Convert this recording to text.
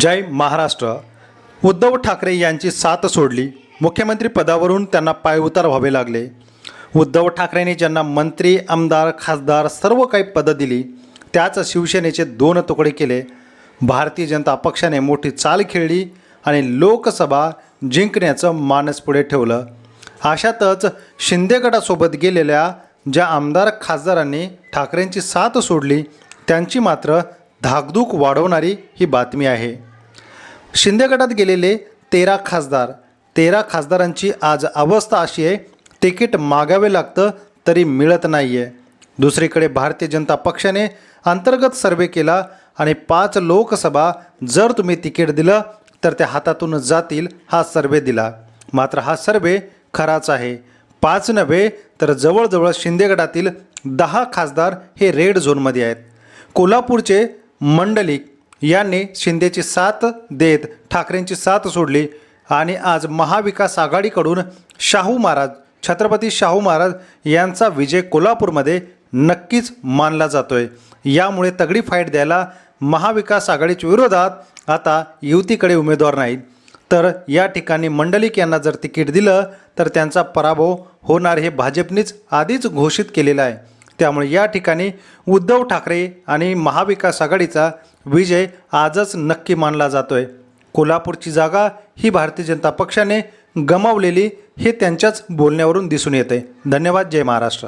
जय महाराष्ट्र. उद्धव ठाकरे यांची साथ सोडली. मुख्यमंत्री पदावरून त्यांना पायउतार व्हावे लागले. उद्धव ठाकरेंनी ज्यांना मंत्री आमदार खासदार सर्व काही पदं दिली त्याच शिवसेनेचे दोन तुकडे केले. भारतीय जनता पक्षाने मोठी चाल खेळली आणि लोकसभा जिंकण्याचं मानस पुढे ठेवलं. अशातच शिंदे गटासोबत गेलेल्या ज्या आमदार खासदारांनी ठाकरेंची साथ सोडली त्यांची मात्र धाकधूक वाढवणारी ही बातमी आहे. शिंदे गटात गेलेले तेरा खासदार तेरा खासदारांची आज अवस्था अशी आहे तिकीट मागावे लागतं तरी मिळत नाही आहे दुसरीकडे भारतीय जनता पक्षाने अंतर्गत सर्वे केला आणि पाच लोकसभा जर तुम्ही तिकीट दिलं तर त्या हातातून जातील हा सर्वे दिला. मात्र हा सर्वे खराच आहे. पाच नव्हे तर जवळजवळ शिंदेगडातील दहा खासदार हे रेड झोनमध्ये आहेत. कोल्हापूरचे मंडलिक यांनी शिंदेची साथ देत ठाकरेंची साथ सोडली आणि आज महाविकास आघाडीकडून शाहू महाराज छत्रपती शाहू महाराज यांचा विजय कोल्हापूरमध्ये नक्कीच मानला जातोय. यामुळे तगडी फाईट द्यायला महाविकास आघाडीच्या विरोधात आता युतीकडे उमेदवार नाहीत. तर या ठिकाणी मंडलिक यांना जर तिकीट दिलं तर त्यांचा पराभव होणार हे भाजपनेच आधीच घोषित केलेलं आहे. त्यामुळे या ठिकाणी उद्धव ठाकरे आणि महाविकास आघाडीचा विजय आजच नक्की मानला जातोय. कोल्हापूरची जागा ही भारतीय जनता पक्षाने गमावलेली हे त्यांच्याच बोलण्यावरून दिसून येते. धन्यवाद. जय महाराष्ट्र.